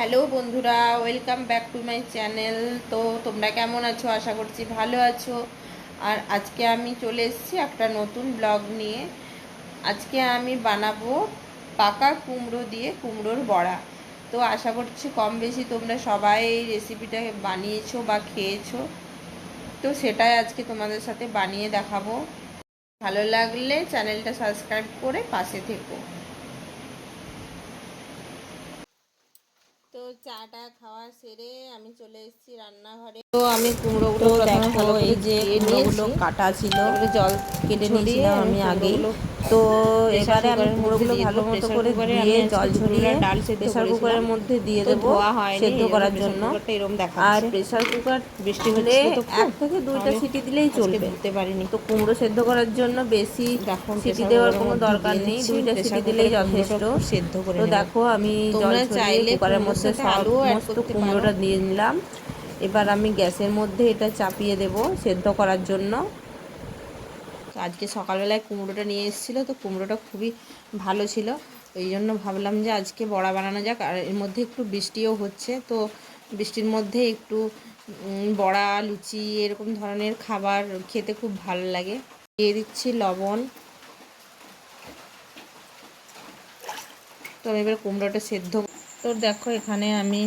Hello বন্ধুরা, welcome back to my channel. তো তোমরা কেমন আছো? আশা করছি ভালো আছো। আর আজকে আমি চলে এসেছি একটা নতুন ব্লগ নিয়ে। আজকে আমি বানাবো পাকা কুমড়ো দিয়ে কুমড়োর বড়া। তো আশা করছি কম বেশি তোমরা সবাই এই রেসিপিটা বানিয়েছো বা খেয়েছো। তো সেটাই আজকে তোমাদের সাথে বানিয়ে দেখাবো। ভালো লাগলে চ্যানেলটা সাবস্ক্রাইব করে পাশে থেকো তো চাটা খাওয়া সেরে আমি চলে এসেছি রান্নাঘরে। তো আমি কুমড়োগুলো দেখো এই যে কুমড়োগুলো কাটা ছিল জল কেটে নিয়েছিলাম আমি আগেই। তো এবারে আমি কুমড়োগুলো ভালো মতো করে ধুয়ে জল ঝরিয়ে ডাল প্রেসার কুকারের মধ্যে দিয়ে দেবো সেদ্ধ করার জন্য। আর প্রেসার কুকার বৃষ্টি হলে। এক থেকে দুইটা সিটি দিলেই চলবে। ধুতে পারিনি। তো কুমড়ো সেদ্ধ করার জন্য বেশি দেখো সিটি দেওয়ার কোনো দরকার নেই দুইটা সিটি দিলেই যথেষ্ট। সেদ্ধ করে তো দেখো আমি জল চাইলে কুকারের মধ্যে সাথে করতে পারো। কুমড়োটা দিয়ে নিলাম। এবার আমি গ্যাসের মধ্যে এটা চাপিয়ে দেব সেদ্ধ করার জন্য। আজকে সকালবেলায় কুমড়োটা নিয়ে এসেছিল তো কুমড়োটা খুবই ভালো ছিল। ওই জন্য ভাবলাম যে আজকে বড়া বানানো যাক আর এর মধ্যে একটু বৃষ্টিও হচ্ছে। তো বৃষ্টির মধ্যে একটু বড়া লুচি এরকম ধরনের খাবার খেতে খুব ভালো লাগে। দিয়ে দিচ্ছি লবণ। তো আমি এবার কুমড়োটা সেদ্ধ তো দেখো এখানে আমি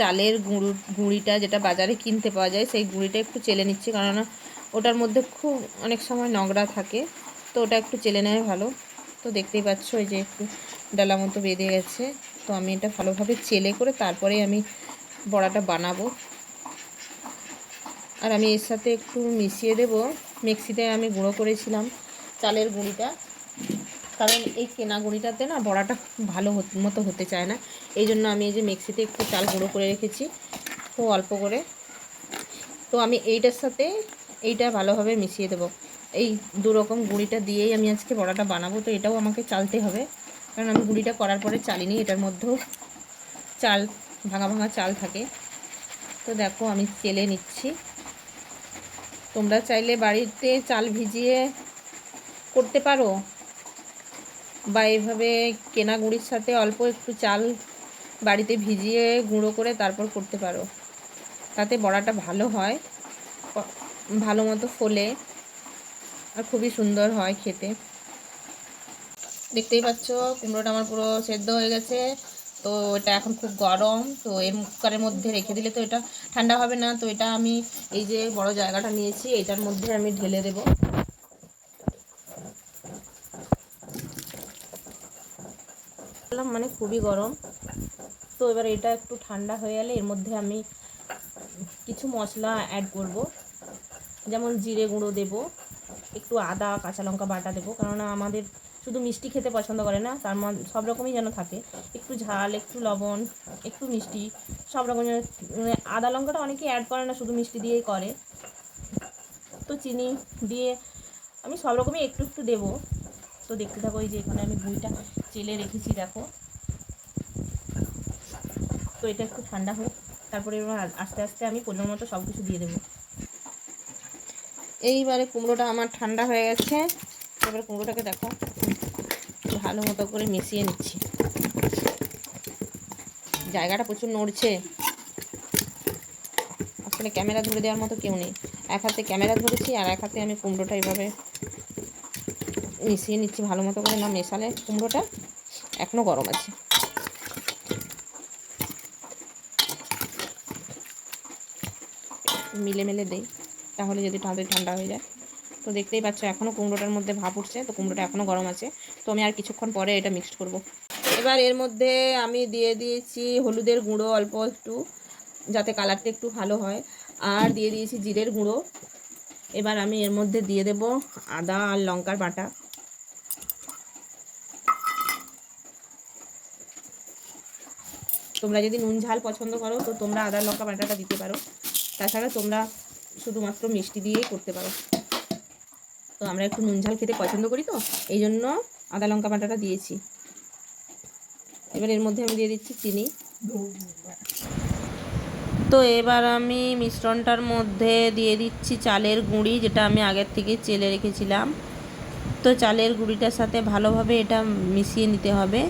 চালের গুঁড়ো, গুঁড়িটা যেটা বাজারে কিনতে পাওয়া যায়, সেই গুঁড়িটা একটু চেলে নিচ্ছি কারণ ওটার মধ্যে খুব অনেক সময় নোংরা থাকে। তো ওটা একটু চেলে নেওয়া ভালো। তো দেখতেই পাচ্ছ এই যে একটু ডালা মতো বেঁধে গেছে। তো আমি এটা ভালোভাবে চেলে করে তারপরেই আমি বড়াটা বানাবো। আর আমি এর সাথে একটু মিশিয়ে দেব। মিক্সিতে আমি গুঁড়ো করেছিলাম চালের গুঁড়িটা। কারণ এই কেনা গুঁড়িটাতে না বড়াটা ভালো মতো হতে চায় না। এই জন্য আমি এই যে মিক্সিতে একটু চাল গুঁড়ো করে রেখেছি খুব অল্প করে। তো আমি এইটার সাথে এইটা ভালোভাবে মিশিয়ে দেবো। এই দু রকম গুঁড়িটা দিয়েই আমি আজকে বড়াটা বানাবো, তো এটাও আমাকে চালতে হবে। কারণ আমি গুঁড়িটা করার পরে চালিনি, এটার মধ্যেও চাল, ভাঙা ভাঙা চাল থাকে। তো দেখো আমি চেলে নিচ্ছি। তোমরা চাইলে বাড়িতে চাল ভিজিয়ে করতে পারো। বা এইভাবে কেনা গুঁড়ির সাথে অল্প একটু চাল বাড়িতে ভিজিয়ে গুঁড়ো করে তারপর করতে পারো। তাতে বড়াটা ভালো হয় ভালো মতো ফোলে আর খুবই সুন্দর হয় খেতে। দেখতেই পাচ্ছ, কুমড়োটা আমার পুরো সেদ্ধ হয়ে গেছে। তো এটা এখন খুব গরম, তো এর কুকারের মধ্যে রেখে দিলে তো এটা ঠান্ডা হবে না। তো এটা আমি এই যে বড় জায়গাটা নিয়েছি, এটার মধ্যে আমি ঢেলে দেবো। বললাম মানে খুবই গরম। তো এবার এটা একটু ঠান্ডা হয়ে গেলে এর মধ্যে আমি কিছু মশলা অ্যাড করব। যেমন জিরে গুঁড়ো দেব, একটু আদা, কাঁচা লঙ্কা বাটা দেবো, কেননা আমাদের শুধু মিষ্টি খেতে পছন্দ করে না, তার সব রকমই যেন থাকে। একটু ঝাল, একটু লবণ, একটু মিষ্টি, সব রকম যেন মানে আদা লঙ্কাটা অনেকেই অ্যাড করে না, শুধু মিষ্টি দিয়েই করে। তো চিনি দিয়ে আমি সব রকমই একটু একটু দেবো। তো দেখতে থাকো এই যে এখানে আমি গুঁড়িটা চেলে রেখেছি, দেখো। তো এটা একটু ঠান্ডা হোক, তারপরে এবার আস্তে আস্তে আমি পরিমাণ মতো সব কিছু দিয়ে দেবো। এইবারে কুমড়োটা আমার ঠান্ডা হয়ে গেছে, এবার কুমড়োটাকে দেখো ভালো মতো করে মিশিয়ে নিচ্ছি। জায়গাটা প্রচুর নড়ছে। আসলে ক্যামেরা ধরে দেওয়ার মতো কেউ নেই। এক হাতে ক্যামেরা ধরেছি আর এক হাতে আমি কুমড়োটা এইভাবে মিশিয়ে নিচ্ছি ভালো মতো করে। না, মেশালে কুমড়োটা এখনও গরম আছে। মিলে মিলে দেই, তাহলে যদি তাড়াতাড়ি ঠান্ডা হয়ে যায়। তো দেখতেই পাচ্ছ এখনও কুমড়োটার মধ্যে ভাপ উঠছে, তো কুমড়োটা এখনও গরম আছে। তো আমি আর কিছুক্ষণ পরে এটা মিক্সড করব। এবার এর মধ্যে আমি দিয়ে দিয়েছি হলুদের গুঁড়ো অল্প একটু, যাতে কালারটা একটু ভালো হয়। আর দিয়ে দিয়েছি জিরের গুঁড়ো। এবার আমি এর মধ্যে দিয়ে দেব আদা আর লঙ্কার বাটা। তোমরা যদি নুন ঝাল পছন্দ করো, তো তোমরা আদা, লঙ্কা বাটাটা দিতে পারো। তাছাড়া তোমরা শুধুমাত্র মিষ্টি দিয়েই করতে পারো। তো আমরা একটু নুন ঝাল খেতে পছন্দ করি তো, এই জন্য আদা, লঙ্কা বাটাটা দিয়েছি। এবার এর মধ্যে আমি দিয়ে দিচ্ছি চিনি। তো এবার আমি মিশ্রণটার মধ্যে দিয়ে দিচ্ছি চালের গুঁড়ি, যেটা আমি আগের থেকে চেলে রেখেছিলাম। তো চালের গুঁড়িটার সাথে ভালোভাবে এটা মিশিয়ে নিতে হবে।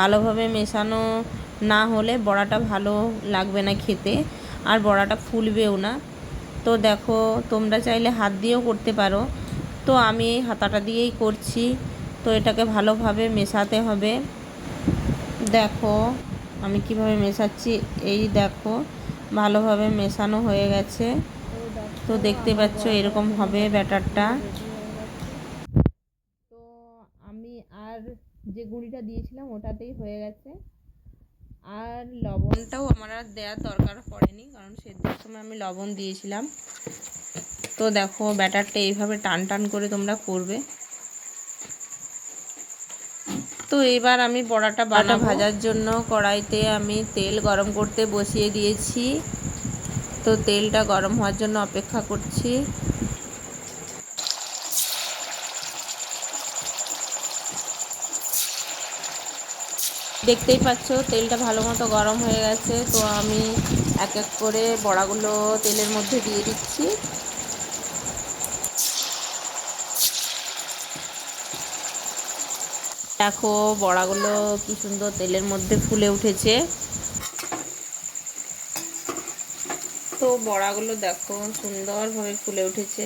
ভালোভাবে মেশানো না হলে বড়াটা ভালো লাগবে না খেতে, আর বড়াটা ফুলবেও না। তো দেখো, তোমরা চাইলে হাত দিয়েও করতে পারো। তো আমি হাতাটা দিয়েই করছি। তো এটাকে ভালোভাবে মেশাতে হবে। দেখো, আমি কীভাবে মেশাচ্ছি? এই দেখো, ভালোভাবে মেশানো হয়ে গেছে। তো দেখতে পাচ্ছ, এরকম হবে ব্যাটারটা। তো আমি আর যে গুঁড়িটা দিয়েছিলাম, ওটাতেই হয়ে গেছে। আর লবণটাও আমার আর দেওয়ার দরকার পড়েনি কারণ সেদ্ধর সময় আমি লবণ দিয়েছিলাম। তো দেখো ব্যাটারটা এইভাবে টান টান করে তোমরা করবে। তো এবার আমি বড়াটা বাটা ভাজার জন্য কড়াইতে আমি তেল গরম করতে বসিয়ে দিয়েছি। তো তেলটা গরম হওয়ার জন্য অপেক্ষা করছি। দেখতেই পাচ্ছ, তেলটা ভালো মতো গরম হয়ে গেছে, তো আমি এক এক করে বড়াগুলো তেলের মধ্যে দিয়ে দিচ্ছি। দেখো, বড়াগুলো কি সুন্দর তেলের মধ্যে ফুলে উঠেছে। তো বড়াগুলো দেখো, সুন্দরভাবে ফুলে উঠেছে।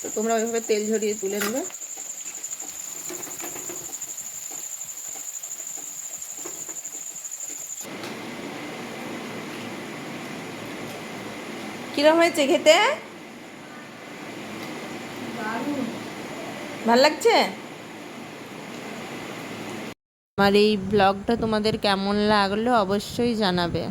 তো তোমরা ওইভাবে তেল ঝরিয়ে তুলে নেবে। কিরম হয়েছে খেতে? ভালো লাগছে? আমার এই ব্লগটা তোমাদের কেমন লাগল অবশ্যই জানাবে।